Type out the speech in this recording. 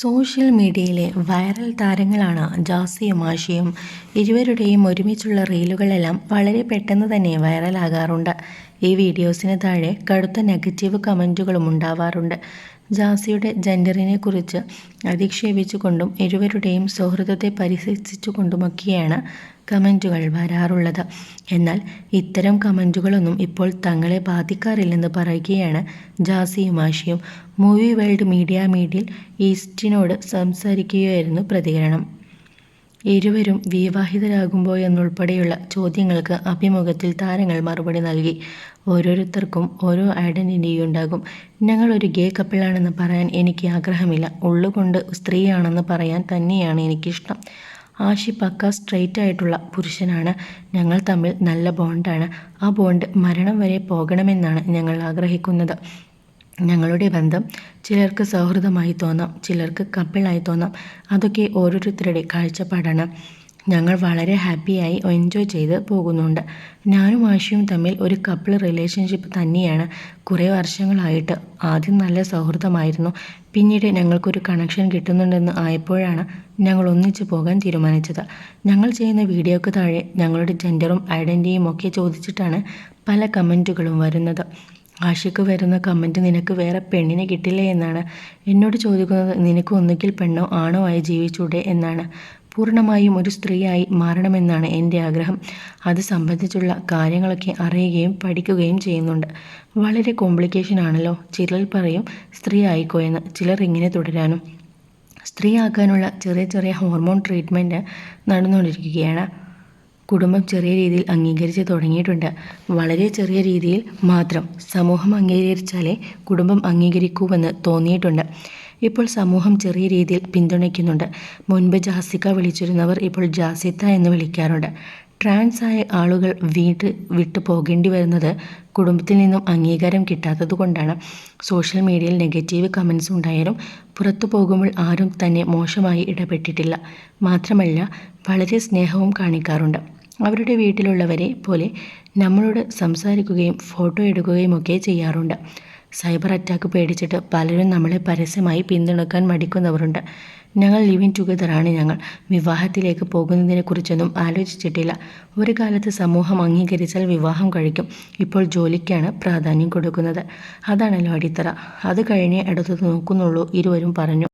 Social മീഡിയയിലെ viral താരങ്ങളാണ് ജാസിയും ആഷിയും ഇരുവരുടെയും ഒരുമിച്ചുള്ള റീലുകളെല്ലാം വളരെ പെട്ടെന്ന് തന്നെ വൈറലാകാറുണ്ട്. ഈ വീഡിയോസിന് താഴെ കടുത്ത നെഗറ്റീവ് കമന്റുകളും ഉണ്ടാവാറുണ്ട്. ജാസിയുടെ ജെൻഡറിനെ കുറിച്ച് അധിക്ഷേപിച്ചുകൊണ്ടും ഇരുവരുടെയും സൗഹൃദത്തെ പരിഹസിച്ചുകൊണ്ടുമൊക്കെയാണ് കമന്റുകൾ വരാറുള്ളത്. എന്നാൽ ഇത്തരം കമന്റുകളൊന്നും ഇപ്പോൾ തങ്ങളെ ബാധിക്കാറില്ലെന്ന് പറയുകയാണ് ജാസിയും ആഷിയും മൂവി വേൾഡ് മീഡിയ മീഡിയിൽ ഈസ്റ്റിനോട് സംസാരിക്കുകയായിരുന്നു പ്രതികരണം. ഇരുവരും വിവാഹിതരാകുമ്പോൾ എന്നുൾപ്പെടെയുള്ള ചോദ്യങ്ങൾക്ക് അഭിമുഖത്തിൽ താരങ്ങൾ മറുപടി നൽകി. ഓരോരുത്തർക്കും ഓരോ ഐഡന്റിറ്റി ഉണ്ടാകും. ഞങ്ങൾ ഒരു ഗേ കപ്പിളാണെന്ന് പറയാൻ എനിക്ക് ആഗ്രഹമില്ല. ഉള്ളുകൊണ്ട് സ്ത്രീയാണെന്ന് പറയാൻ തന്നെയാണ് എനിക്കിഷ്ടം. ആഷി പക്ക സ്ട്രെയിറ്റ് ആയിട്ടുള്ള പുരുഷനാണ്. ഞങ്ങൾ തമ്മിൽ നല്ല ബോണ്ടാണ്. ആ ബോണ്ട് മരണം വരെ പോകണമെന്നാണ് ഞങ്ങൾ ആഗ്രഹിക്കുന്നത്. ഞങ്ങളുടെ ബന്ധം ചിലർക്ക് സൗഹൃദമായി തോന്നാം ചിലർക്ക് കപ്പിളായി തോന്നാം. അതൊക്കെ ഓരോരുത്തരുടെ കാഴ്ചപ്പാടാണ്. ഞങ്ങൾ വളരെ ഹാപ്പിയായി എൻജോയ് ചെയ്ത് പോകുന്നുണ്ട്. ഞാനും ആശയും തമ്മിൽ ഒരു കപ്പിൾ റിലേഷൻഷിപ്പ് തന്നെയാണ്. കുറേ വർഷങ്ങളായിട്ട്. ആദ്യം നല്ല സൗഹൃദമായിരുന്നു. പിന്നീട് ഞങ്ങൾക്കൊരു കണക്ഷൻ കിട്ടുന്നുണ്ടെന്ന് ആയപ്പോഴാണ് ഞങ്ങൾ ഒന്നിച്ചു പോകാൻ തീരുമാനിച്ചത്. ഞങ്ങൾ ചെയ്യുന്ന വീഡിയോക്ക് താഴെ ഞങ്ങളുടെ ജെൻഡറും ഐഡന്റിറ്റിയും ഒക്കെ ചോദിച്ചിട്ടാണ് പല കമന്റുകളും വരുന്നത്. ആഷിക്ക് വരുന്ന കമന്റ് നിനക്ക് വേറെ പെണ്ണിനെ കിട്ടില്ലേ എന്നാണ്. എന്നോട് ചോദിക്കുന്നത് നിനക്ക് ഒന്നുകിൽ പെണ്ണോ ആണോ ആയി ജീവിച്ചൂടെ? എന്നാണ്. പൂർണമായും ഒരു സ്ത്രീയായി മാറണമെന്നാണ് എന്റെ ആഗ്രഹം. അത് സംബന്ധിച്ചുള്ള കാര്യങ്ങളൊക്കെ അറിയുകയും പഠിക്കുകയും ചെയ്യുന്നുണ്ട്. വളരെ കോംപ്ലിക്കേഷൻ ആണല്ലോ. ചിലർ പറയും സ്ത്രീ ആയിക്കോ എന്ന്. ചിലർ ഇങ്ങനെ തുടരാനും. സ്ത്രീ ആക്കാനുള്ള ചെറിയ ചെറിയ ഹോർമോൺ ട്രീറ്റ്മെന്റ് നടന്നുകൊണ്ടിരിക്കുകയാണ്. കുടുംബം ചെറിയ രീതിയിൽ അംഗീകരിച്ച് തുടങ്ങിയിട്ടുണ്ട്. വളരെ ചെറിയ രീതിയിൽ മാത്രം സമൂഹം അംഗീകരിച്ചാലേ കുടുംബം അംഗീകരിക്കൂവെന്ന് തോന്നിയിട്ടുണ്ട്. ഇപ്പോൾ സമൂഹം ചെറിയ രീതിയിൽ പിന്തുണയ്ക്കുന്നുണ്ട്. മുൻപ് ജാസിക്ക വിളിച്ചിരുന്നവർ ഇപ്പോൾ ജാസിത്ത എന്ന് വിളിക്കാറുണ്ട്. ട്രാൻസ് ആയ ആളുകൾ വീട്ട് വിട്ടു പോകേണ്ടി വരുന്നത് കുടുംബത്തിൽ നിന്നും അംഗീകാരം കിട്ടാത്തത് കൊണ്ടാണ്. സോഷ്യൽ മീഡിയയിൽ നെഗറ്റീവ് കമൻസ് ഉണ്ടായാലും പുറത്തു പോകുമ്പോൾ ആരും തന്നെ മോശമായി ഇടപെട്ടിട്ടില്ല. മാത്രമല്ല വളരെ സ്നേഹവും കാണിക്കാറുണ്ട്. അവരുടെ വീട്ടിലുള്ളവരെ പോലെ നമ്മളോട് സംസാരിക്കുകയും ഫോട്ടോ എടുക്കുകയും ഒക്കെ ചെയ്യാറുണ്ട്. സൈബർ അറ്റാക്ക് പേടിച്ചിട്ട് പലരും നമ്മളെ പരസ്യമായി പിന്തുണക്കാൻ മടിക്കുന്നവരുണ്ട്. ഞങ്ങൾ ലിവിങ് ടുഗദറാണ് ഞങ്ങൾ. വിവാഹത്തിലേക്ക് പോകുന്നതിനെക്കുറിച്ചൊന്നും ആലോചിച്ചിട്ടില്ല. ഒരു കാലത്ത് സമൂഹം അംഗീകരിച്ചാൽ വിവാഹം കഴിക്കും. ഇപ്പോൾ ജോലിക്കാണ് പ്രാധാന്യം കൊടുക്കുന്നത്. അതാണല്ലോ അടിത്തറ അത് കഴിഞ്ഞേ അടുത്തത് നോക്കുന്നുള്ളൂ ഇരുവരും പറഞ്ഞു.